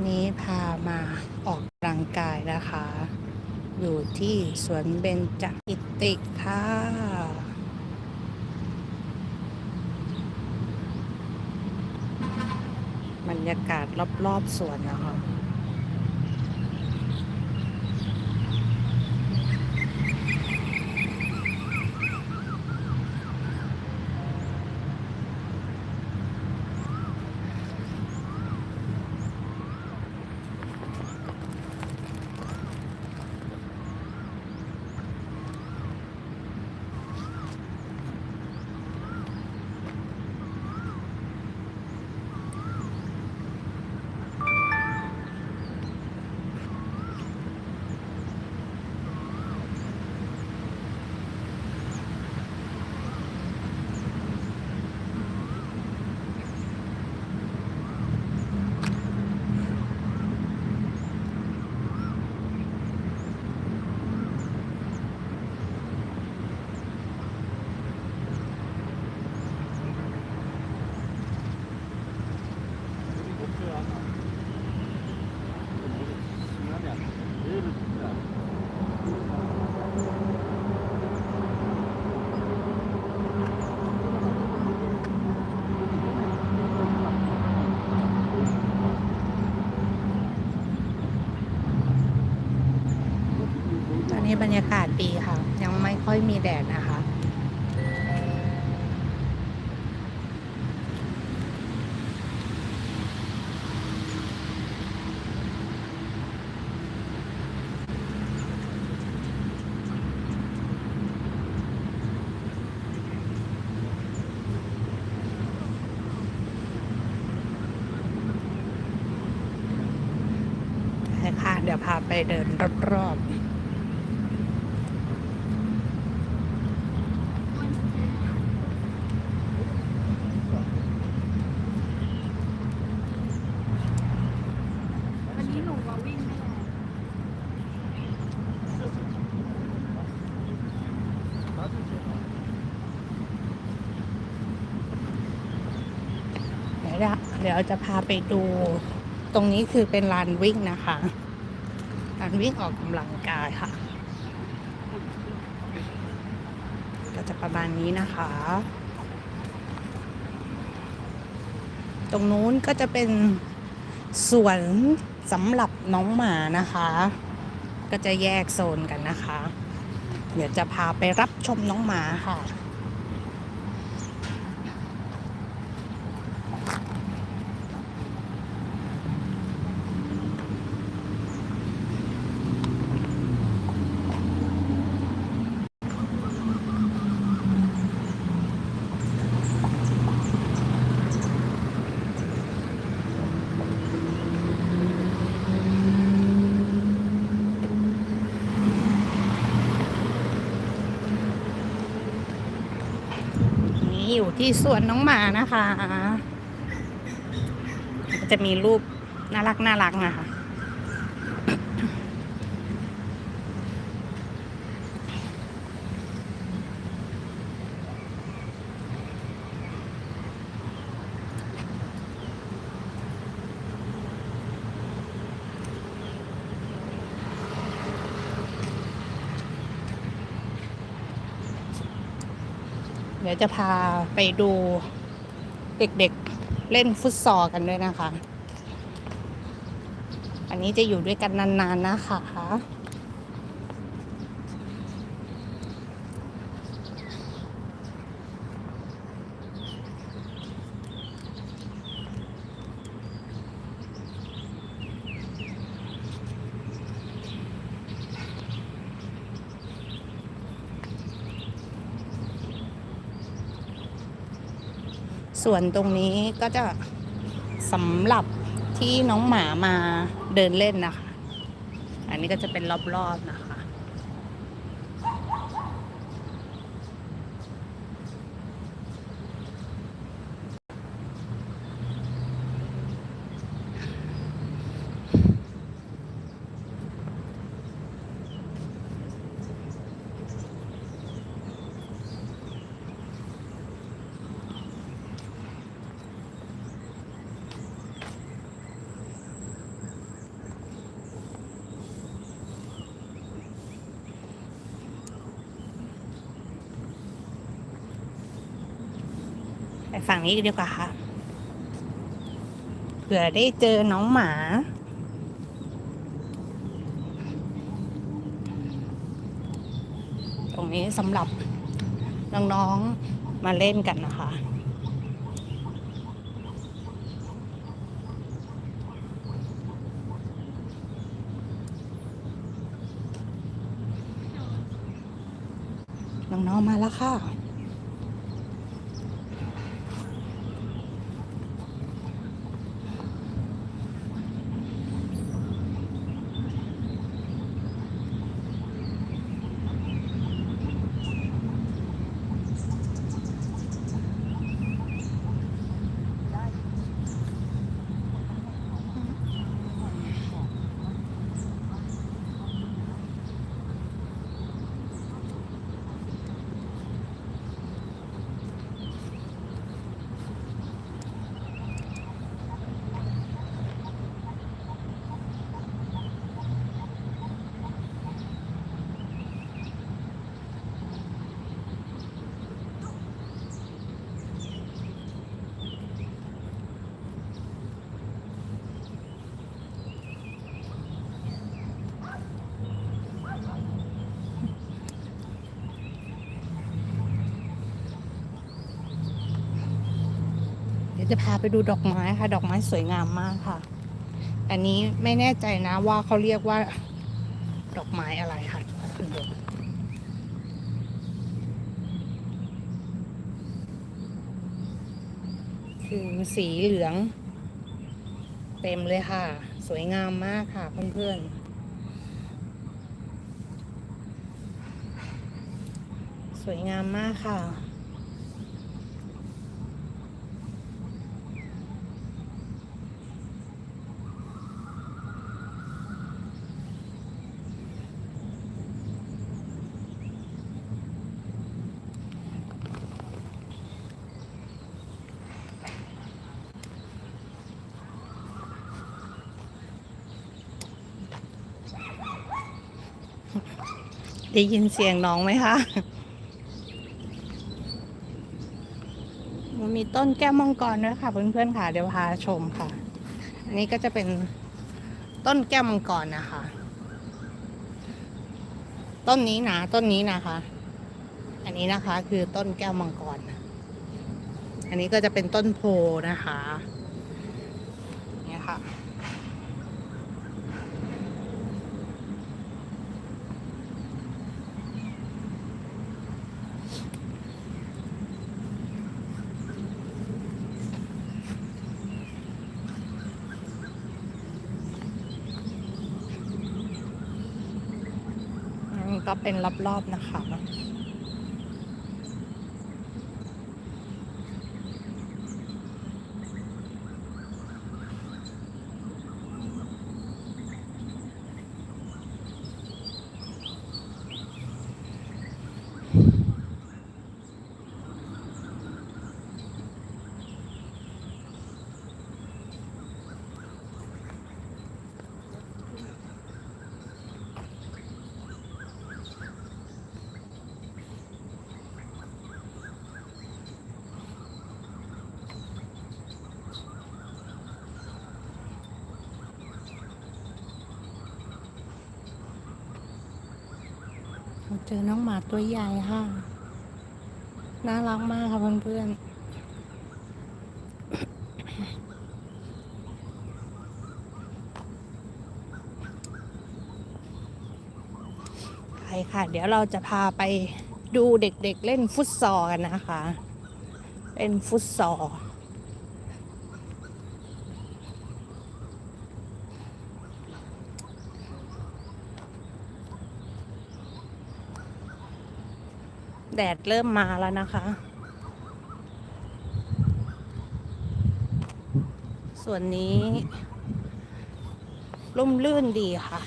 วันนี้พามาออกกำลังกายนะคะ อยู่ที่สวนเบญจกิติค่ะ บรรยากาศรอบๆสวนนะคะ เลยวพาไปเดินรอบๆวันนี้หนูวิ่งเดี๋ยวจะเดี๋ยวจะพาไปดู ตรงนี้คือเป็นลานวิ่งนะคะ วิ่งออกกำลังกายค่ะ ก็จะประมาณนี้นะคะ ตรงนู้นก็จะเป็นสวนสำหรับน้องหมานะคะ ก็จะแยกโซนกันนะคะ เดี๋ยวจะพาไปรับชมน้องหมาค่ะ นี่อยู่ที่ สวนน้องหมานะคะ จะมีรูปน่ารักน่ารักนะคะ จะพาไปดูเด็กๆเล่นฟุตซอลกันด้วยนะคะ อันนี้จะอยู่ด้วยกันนานๆนะคะ ส่วนตรงนี้ก็จะสำหรับที่น้องหมามาเดินเล่นนะคะ อันนี้ก็จะเป็นรอบๆนะคะ บ ฝั่ง นี้ดีกว่าค่ะ เผื่อได้เจอน้องหมาตรงนี้สำหรับน้องๆมาเล่นกันนะคะ น้องๆมาแล้วค่ะ จะพาไปดูดอกไม้ค่ะ ดอกไม้สวยงามมากค่ะ อันนี้ไม่แน่ใจนะว่าเขาเรียกว่า ดอกไม้อะไรค่ะคุณดูคือสีเหลือง เต็มเลยค่ะ สวยงามมากค่ะเพื่อนๆ สวยงามมากค่ะ ได้ยินเสียงน้องไหมคะมันมีต้นแก้วมังกรด้วยค่ะเพื่อนๆค่ะ เดี๋ยวพาชมค่ะ อันนี้ก็จะเป็นต้นแก้วมังกรนะคะ ต้นนี้นะต้นนี้นะคะ อันนี้นะคะคือต้นแก้วมังกรอันนี้ก็จะเป็นต้นโพนะคะเนี่ยค่ะ อันนี้ ก็เป็นรอบๆนะคะ เจอน้องหมาตัวใหญ่ค่ะ น่ารักมากค่ะเพื่อนๆไปค่ะ เดี๋ยวเราจะพาไปดูเด็กๆเล่นฟุตซอลกันนะคะ เล่นฟุตซอล แดดเริ่มมาแล้วนะคะ ส่วนนี้ ร่มรื่นดีค่ะ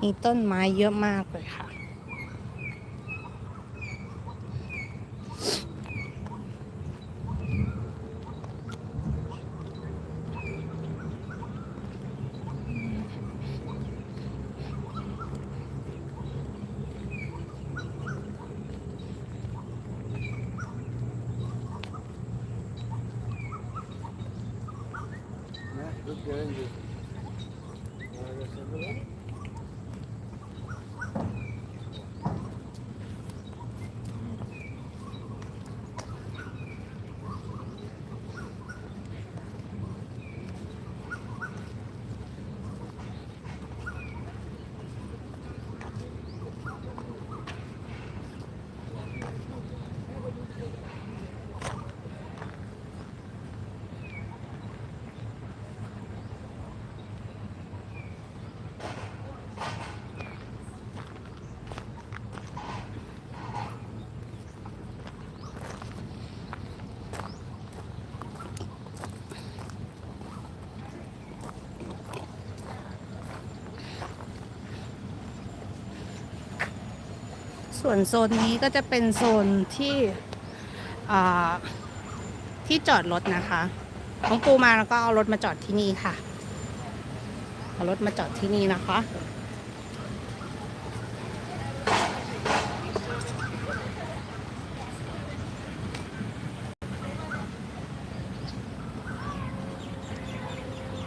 มีต้นไม้เยอะมากเลยค่ะ Amen. ส่วนโซนนี้ก็จะเป็นโซนที่ที่จอดรถนะคะน้องปูมาแล้วก็เอารถมาจอดที่นี่ค่ะ เอารถมาจอดที่นี่นะคะ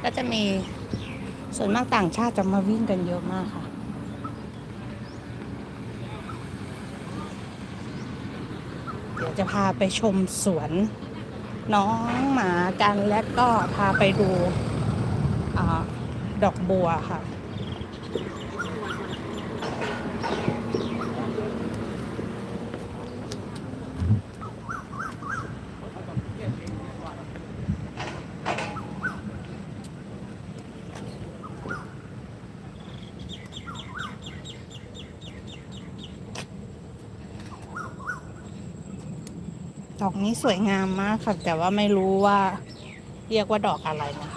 ก็จะมีส่วนมากต่างชาติจะมาวิ่งกันเยอะมากค่ะ เดี๋ยว จะพาไปชมสวนน้องหมากันและก็พาไปดูอดอกบัวค่ะ ดอกนี้สวยงามมากค่ะ แต่ว่าไม่รู้ว่าเรียกว่าดอกอะไรนะคะ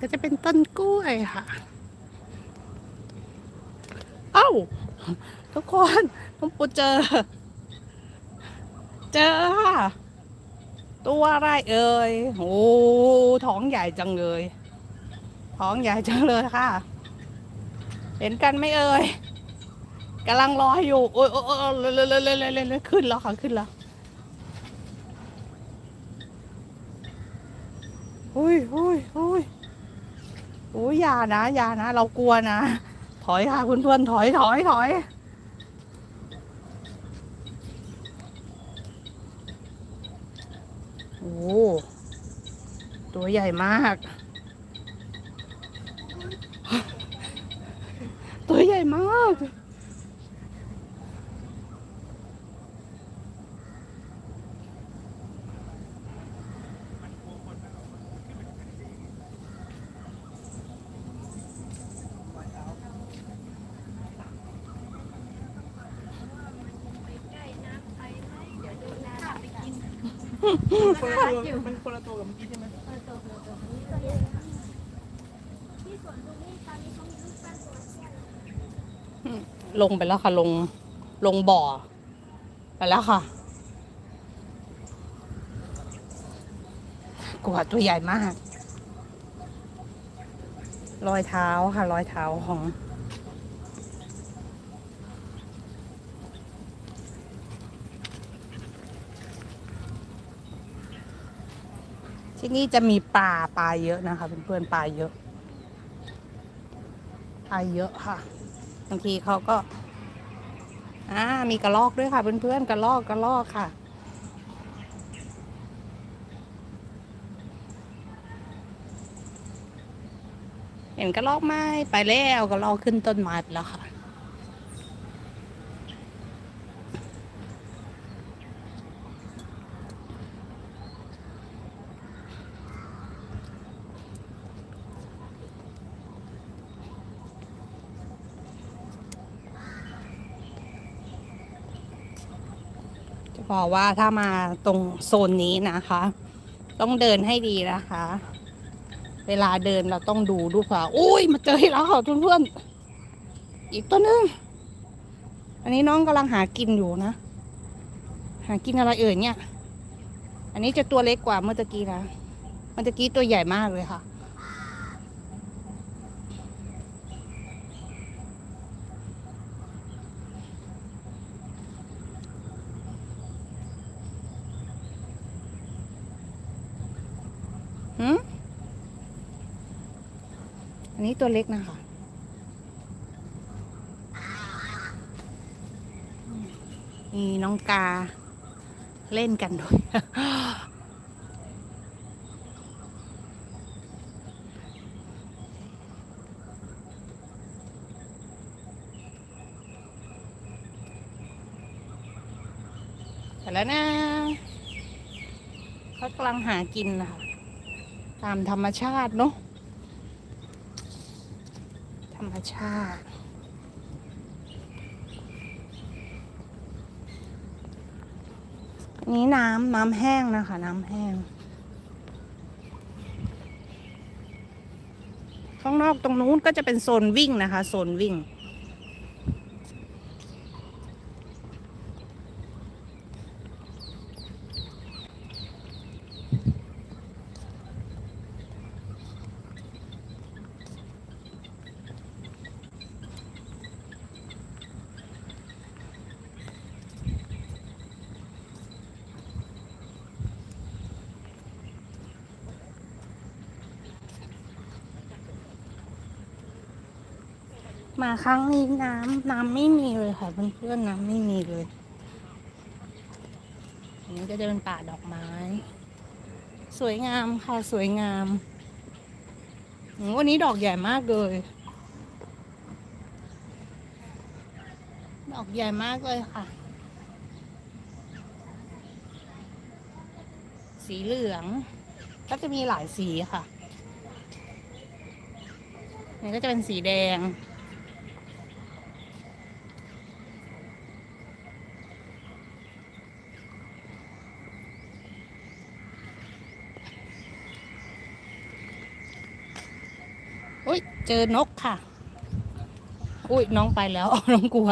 ก็จะเป็นต้นกล้วยค่ะ เอ้า ทุกคนน้องปูเจอ เจอค่ะ ตัวอะไรเอ่ยโอ้ท้องใหญ่จังเลย ท้องใหญ่จังเลยค่ะ เห็นกันไหมเอ่ยกำลังรออยู่โอ้ยโอ้ยเลยเลยเลยเลยเลยเลยขึ้นแล้วค่ะขึ้นแล้วอุ้ยอุ้ยอุ้ย อุ้ยยานะยานะ เรากลัวนะ ถอยค่ะคุณเพื่อนถอยถอยถอยโอ้ตัวใหญ่มาก ตัวใหญ่มาก มันคนละตัวกับเมื่อกี้ใช่ไหมลงไปแล้วค่ะ ลงลงบ่อ ไปแล้วค่ะกลัวตัวใหญ่มาก รอยเท้าค่ะ รอยเท้าของ ที่นี่จะมีปลาปลาเยอะนะคะเพื่อนๆปลาเยอะปลาเยอะค่ะบางทีเขาก็อ่ามีกระลอกด้วยค่ะเพื่อนๆกระลอกกระลอกค่ะเห็นกระลอกไหมไปแล้วกระลอกขึ้นต้นไม้ไปแล้วค่ะ บ อกว่าถ้ามาตรงโซนนี้นะคะ ต้องเดินให้ดีนะคะ เวลาเดินเราต้องดูดูขวาอุ้ยมาเจอแล้วค่ะเพื่อนๆอีกตัวนึงอันนี้น้องกำลังหากินอยู่นะ หากินอะไรเอ่ยเนี่ย อันนี้จะตัวเล็กกว่าเมื่อกี้นะ เมื่อกี้ตัวใหญ่มากเลยค่ะ หืมอันนี้ ตัวเล็กนะคะมีน้องกาเล่นกันด้วย แต่แล้วนะเขากำลังหากินนะคะตามธรรมชาติเนาะ รรมชาติ นี้น้ำน้ำแห้งนะคะ น้ำแห้ง ข้างนอกตรงนู้นก็จะเป็นโซนวิ่งนะคะ โซนวิ่ง มาครั้งนี้น้ำน้ำไม่มีเลยค่ะเพื่อนๆน้ำไม่มีเลยอันนี้ก็จะเป็นป่าดอกไม้ สวยงามค่ะสวยงามอืมวันนี้ดอกใหญ่มากเลย ดอกใหญ่มากเลยค่ะ สีเหลือง ก็จะมีหลายสีค่ะนี่ก็จะเป็นสีแดง อุ้ย เจอนกค่ะ อุ้ยน้องไปแล้วน้องกลัว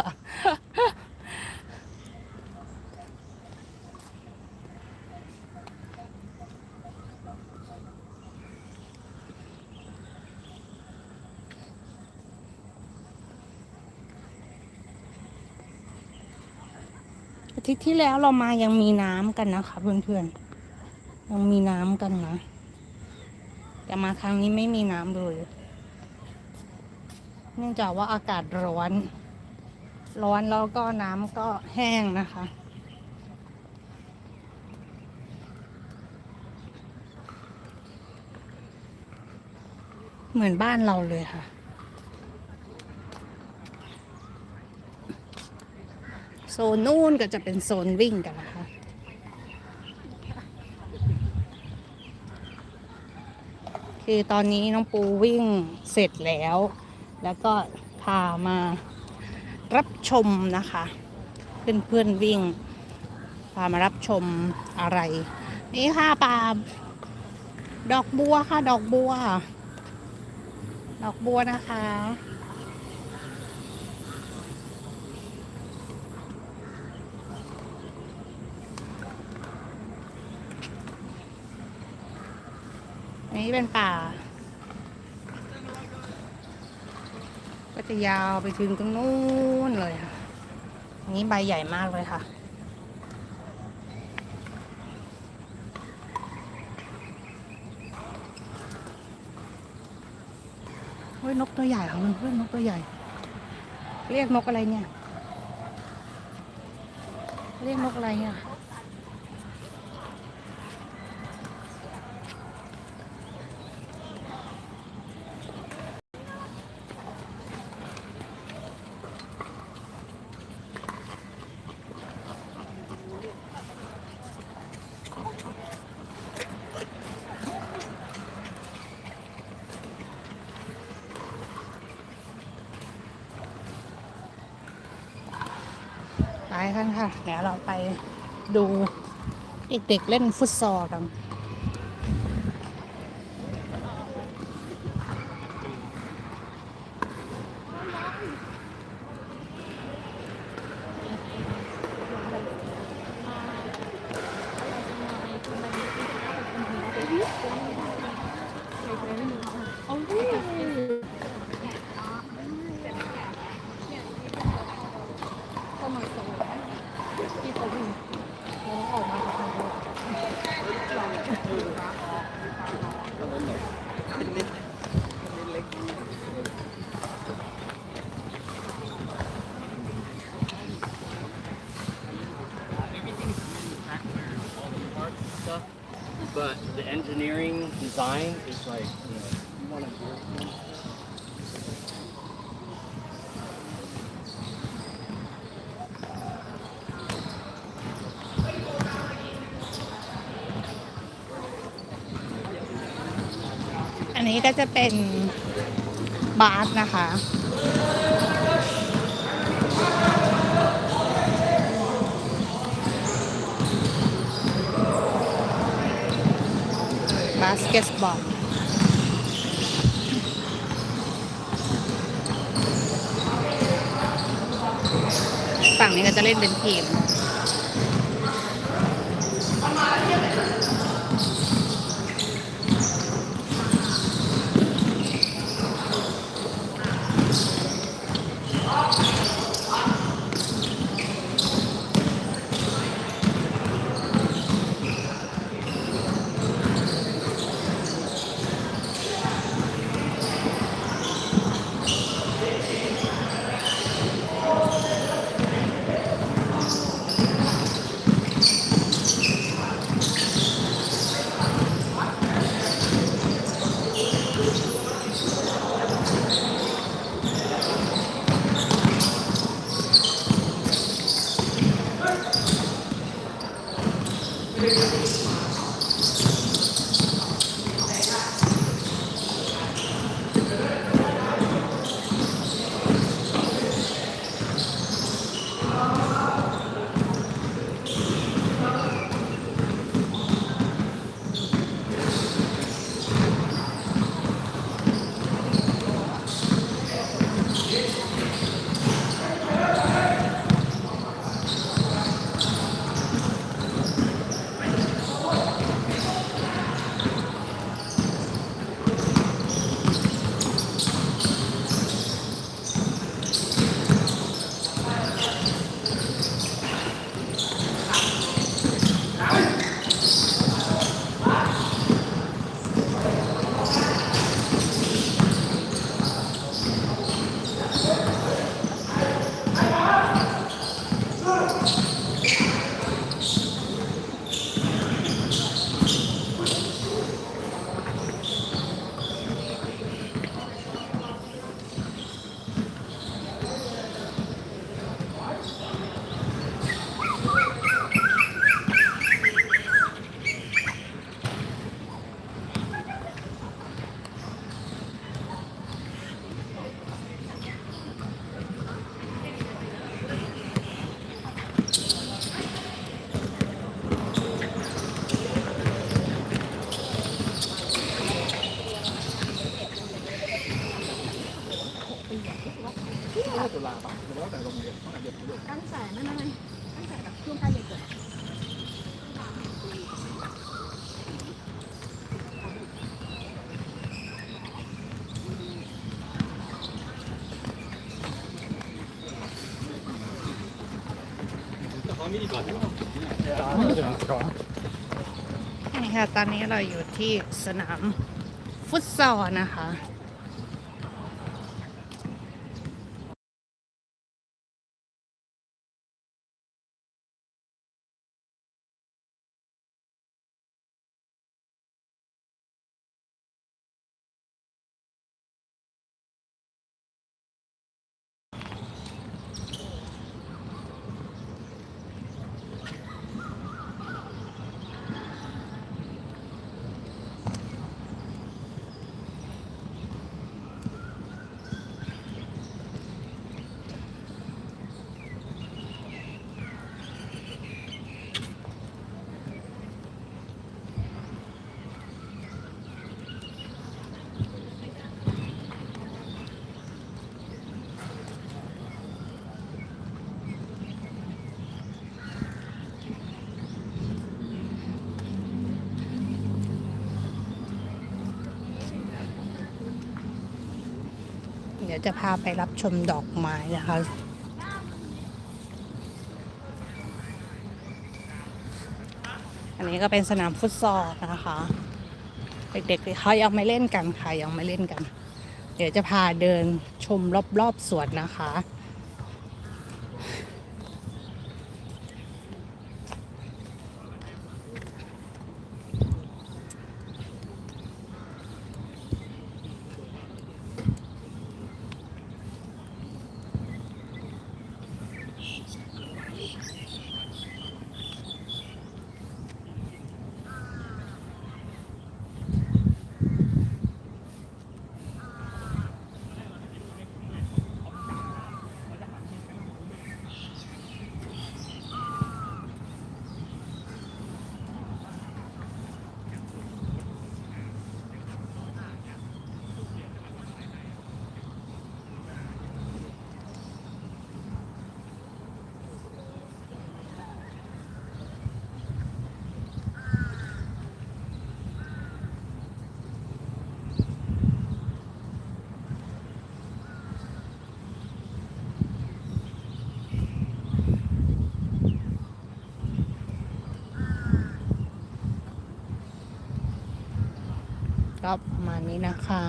อาทิตย์ที่แล้วเรามายังมีน้ำกันนะคะ เพื่อนๆ ยังมีน้ำกันนะแต่มาครั้งนี้ไม่มีน้ำเลย เนื่องจากว่าอากาศร้อน ร้อนแล้วก็น้ำก็แห้งนะคะ เหมือนบ้านเราเลยค่ะโซนนู่นก็จะเป็นโซนวิ่งกันนะคะคือตอนนี้น้องปูวิ่งเสร็จแล้ว แล้วก็พามารับชมนะคะ เพื่อนเพื่อนวิ่ง พามารับชมอะไร นี่ค่ะปลาดอกบัวค่ะ ดอกบัว ดอกบัวนะคะนนี้เป็นป่า ก็ จะยาวไปถึงตรงนู้นเลยค่ะอันนี้ใบใหญ่มากเลยค่ะ เฮ้ยนกตัวใหญ่ค่ะเพื่อนนกตัวใหญ่ เรียกนกอะไรเนี่ย เรียกนกอะไรเนี่ย ค่ะ เดี๋ยวเราไปดูเด็กๆเล่นฟุตซอลกัน อันนี้ก็จะเป็นบาร์นะคะบาสเกตบอล งนี้ก็จะเล่นเป็นทีม ค่ะ ตอนนี้เราอยู่ที่สนามฟุตซอลนะคะ ยวจะพาไปรับชมดอกไม้นะคะ อันนี้ก็เป็นสนามฟุตซอลนะคะ เด็กๆเขายังไม่เล่นกันค่ะยังไม่เล่นกัน เดี๋ยวจะพาเดินชมรอบๆสวนนะคะ ก็ประมาณนี้นะคะ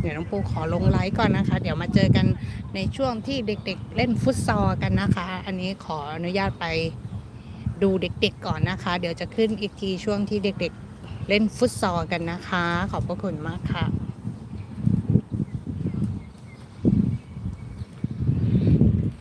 เดี๋ยวน้องปูขอลงไลฟ์ก่อนนะคะ เดี๋ยวมาเจอกันในช่วงที่เด็กๆเล่นฟุตซอลกันนะคะ อันนี้ขออนุญาตไปดูเด็กๆก่อนนะคะ เดี๋ยวจะขึ้นอีกทีช่วงที่เด็กๆเล่นฟุตซอลกันนะคะ ขอบพระคุณมากค่ะ